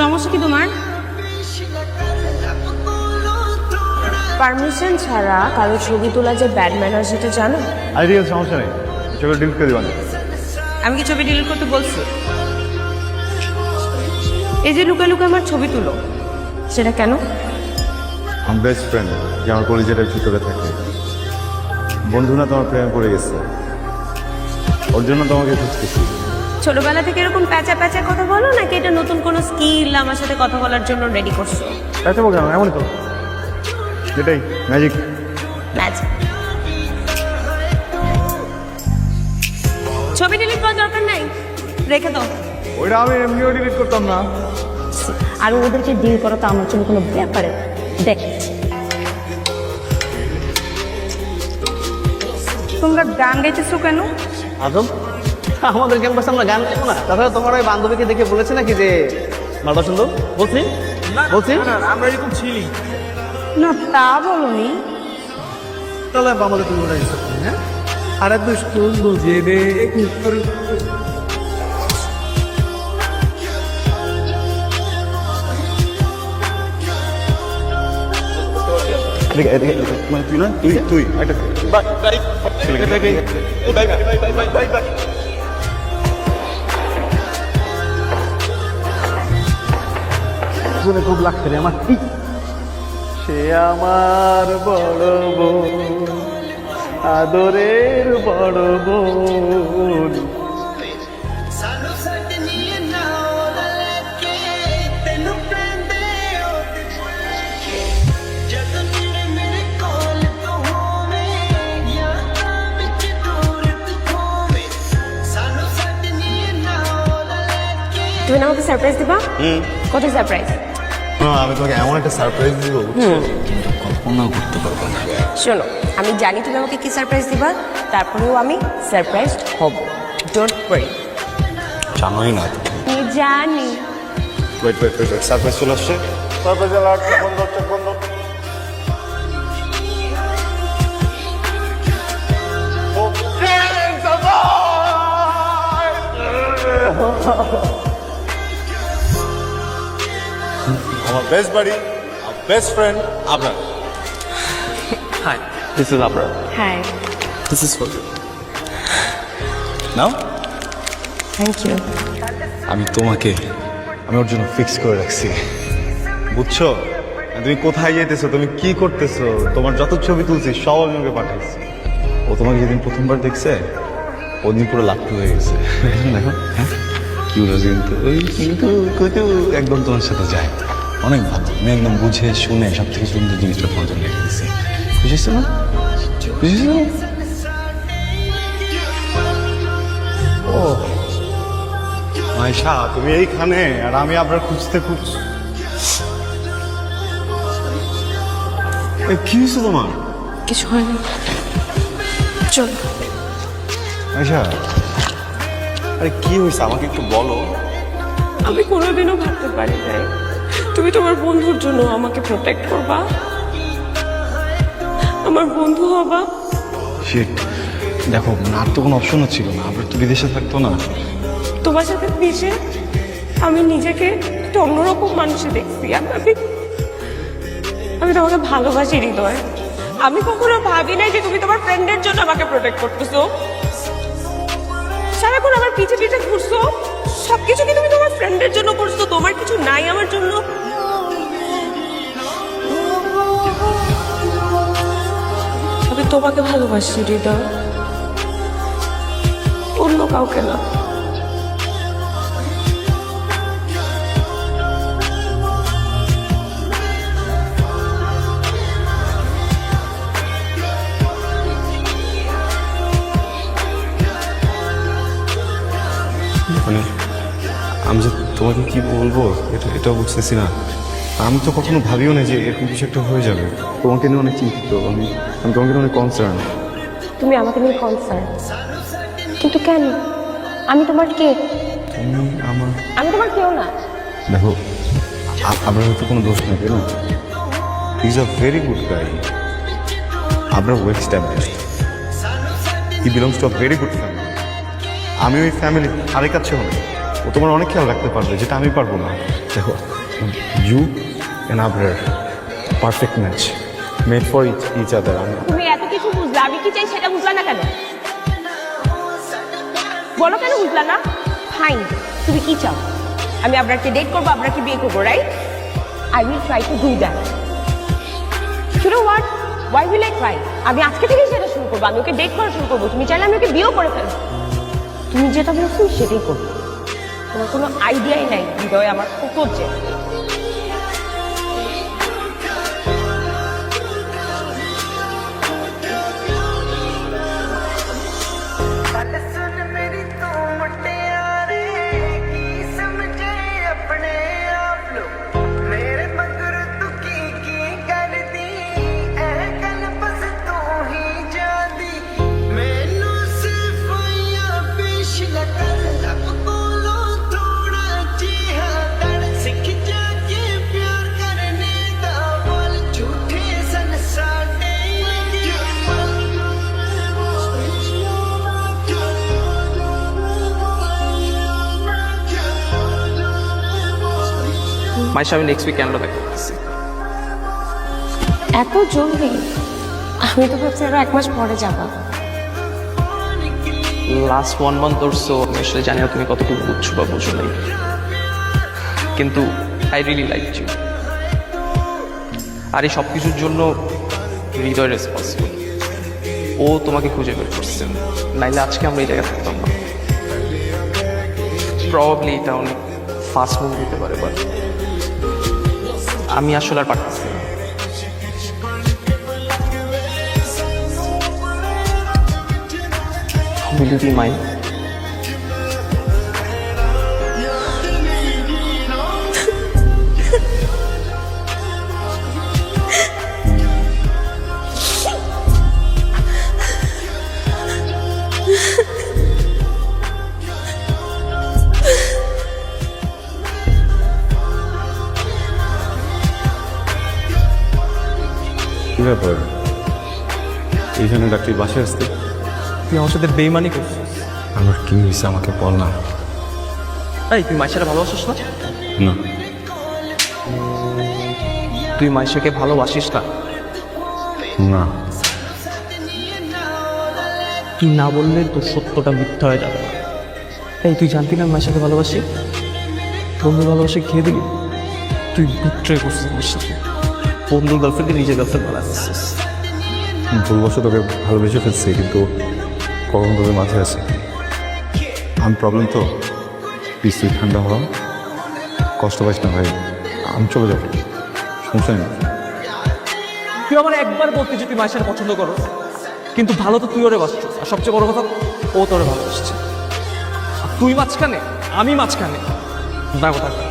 সমস্যা কি তোমার? পারমিশন ছাড়া কারও ছবি তোলা যে ব্যাড ম্যানার সেটা জানো? আরে আছে সমস্যা নেই। সেগুলো ডিলিট করে দিবান আমি কি ছবি ডিলিট করতে বলছি? এই যে লুকা লুকা আমার ছবি তুলো সেটা কেন? আমার বেস্ট ফ্রেন্ড যে আমার কলেজের ভিতরে থাকে। বন্ধু না তোমার প্রেমে পড়ে গেছে। ওর জন্য তোমাকে খুঁজতেছি। ছোটবেলা থেকে এরকম প্যাচা প্যাচা কথা বলো নাকি এটা নতুন কোনো স্কিল আমার সাথে কথা বলার জন্য রেডি করছ? আচ্ছা বললাম এমনই তো। এটাই ম্যাজিক ম্যাচ ছবি ডিলিট করার দরকার নাই? রেখে দাও। ওইটা আমি এমনিও ডিলিট করতাম না। আর ওদেরকে ডিল করা তো আমার জন্য কোনো ব্যাপারে। দেখ। তোমরা গান গাইতেছো কেন? আদম? আমাদের ক্যাম্পাসে আমরা গান গাইবো না। তাছাড়া তোমার ওই বান্ধবীকে দেখে বলেছে নাকি যে মালটা সুন্দর বলছি? বলছি? আমরা এরকম ছিলি। না তা বলনি। তাহলে আমাদের তুমি ওটা হ্যাঁ? আর এত সুন্দর। মানে তুই না? তুই তুই। একটা শুনে খুব লাগছে রে আমার ঠিক সে আমার বড় বোন আদরের বড় বোন। তুমি না আমাকে সারপ্রাইজ দিবা? কত সারপ্রাইজ আমি তোমাকে এমন একটা সারপ্রাইজ দিব কল্পনাও করতে পারব না। শোনো আমি জানি তুমি আমাকে কি সারপ্রাইজ দিবা তারপরেও আমি সারপ্রাইজ হব। ডোন্ট ওয়ারি জানোই না আমি জানি। ওয়েট ওয়েট ওয়েট সারপ্রাইজ চলে আসছে? সারপ্রাইজ বন্ধ বন্ধ। আমার বেস্ট বাড়ি বেস্ট ফ্রেন্ড আপনার হাই দিস ইজ আপনার হ্যাঁ this is for now thank you আমি তোমাকে আমি ওর জন্য ফিক্স করে রাখছি। বুঝছ? তুমি কোথায় যেতেছো? তুমি কি করতেছো? তোমার যত ছবি তুলছি সব আমি ওকে পাঠাইছি। ও তোমাকে যেদিন প্রথমবার দেখছে ওদিন পুরো লাপ্টু হয়ে গেছে। দেখো হ্যাঁ? কি বলেছে কিন্তু ওই কিন্তু একদম তোমার সাথে যায়। অনেক ভালো। আমি একদম বুঝে শুনে সব থেকে সুন্দর জিনিসটা তোমার জন্য রেখে দিচ্ছি বুঝেছ না? বুঝেছ ও মাইশা তুমি এইখানে আর আমি আপনার খুঁজতে খুঁজ এ, কি হয়েছে তোমার? কিছু হয়নি। চল। মাইশা আরে কি হয়েছে আমাকে একটু বলো। আমি কোনোদিনও ভাবতে পারি নাই। তুমি তোমার বন্ধুর জন্য আমাকে প্রোটেক্ট করবা। আমার বন্ধু হবা। শিট দেখো আর তো কোনো অপশনও ছিল না। আমরা তো বিদেশে থাকতো না। তোমার সাথে মিশে আমি নিজেকে একটা অন্যরকম মানুষে দেখছি। আমি- আমি তোমাকে ভালোবাসি হৃদয়। আমি কখনো ভাবি নাই যে তুমি তোমার ফ্রেন্ডের জন্য আমাকে প্রোটেক্ট করতেছো। সারাক্ষণ আমার পিছে পিছে ঘুরছো। সবকিছু কি তুমি তোমার ফ্রেন্ডের জন্য করছ? তোমার কিছু নাই আমার জন্য? আমি তোমাকে ভালোবাসি, হৃদয়। অন্য কাউকে না। আমি যে তোমাকে কি বলব? এটা এটাও বুঝতেছি না। আমি তো কখনো ভাবিও না যে এরকম কিছু একটা হয়ে যাবে। তোমাকে নিয়ে অনেক চিন্তিত। আমি আমি তোমাকে নিয়ে অনেক কনসার্ন তুমি আমাকে নিয়ে কনসার্ন কিন্তু কেন? আমি তোমার কে? তুমি আমার আমি তোমার কেউ না। দেখো আপনার হয়তো কোনো দোষ নেই তাই না? Is a very good guy আপনার well established he belongs to a very good family আমি ওই ফ্যামিলি আরেক কাছে হলে ও তোমার অনেক খেয়াল রাখতে পারবে যেটা আমি পারব না। দেখো you and Abrar perfect match made for each other তুমি এত কিছু বুঝলা? আমি কি চাই সেটা বুঝলা না কেন? বলো কেন বুঝলা না? ফাইন তুমি কি চাও? আমি আপনাকে ডেট করব, আপনাকে বিয়ে করব right I will try to do that শুনো what why will I try আমি আজকে থেকেই সেটা শুরু করব, আমি ওকে ডেট করা শুরু করব। তুমি চাইলে আমি ওকে বিয়েও করে ফেলব। তুমি যেটা বলছো সেটাই করব। কোনো আইডিয়াই নাই হৃদয় আমার কত যে। মাইশা আমি নেক্সট উইক ক্যানাডা দেখা করতেছি এত জলদি? আমি তো ভাবছি আরও এক মাস পরে যাবা। Last one month or so আমি আসলে জানি না তুমি কতটুকু বুঝছ বা বুঝো নাই। কিন্তু আই রিয়েলি লাইক ইউ আর এই সব কিছুর জন্য হৃদয় রেসপন্সিবল ও তোমাকে খুঁজে বের করছে। নাইলে আজকে আমরা এই জায়গায় থাকতাম না। প্রবাবলি এটা অনেক ফাস্ট মুভ হতে পারে বাট আমি আসলে আর পারতেছি হিউমিলিটি মাইন্ড কি ব্যাপার? এইখানে ডাক্তার বাসায় আসতে? তুই আমার সাথে বেইমানি করছিস? আমার কি হয়েছে আমাকে বল না। এই তুই মাইশারে ভালোবাসিস না? না। তুই মাইশাকে ভালোবাসিস না? না। তুই না বললে তোর সত্যটা মিথ্যা হয়ে যাবে এই তুই জানতি না মাইশাকে ভালোবাসি? বন্ধু ভালোবাসে খেয়ে দিলি তুই বিট্রে করছিস আমার সাথে। বন্ধুর গার্লফ্রেন্ডকে নিজের গার্লফ্রেন্ড বানাচ্ছিস ভুলবশত তোকে ভালোবেসে ফেলছি কিন্তু কখন তোদের মাথায় আছে? আমি প্রবলেম তো। তুই ঠান্ডা হওয়া কষ্ট পাইস না ভাই। আমি চলে যাব। সমস্যা নেই। তুই আমার একবার বলতে যে তুই মাইশারে পছন্দ করো কিন্তু ভালো তো তুই ওরে বাসছিস আর সবচেয়ে বড় কথা ও তোরে ভালোবাসছে। আর তুই মাঝখানে আমি মাঝখানে। না কথা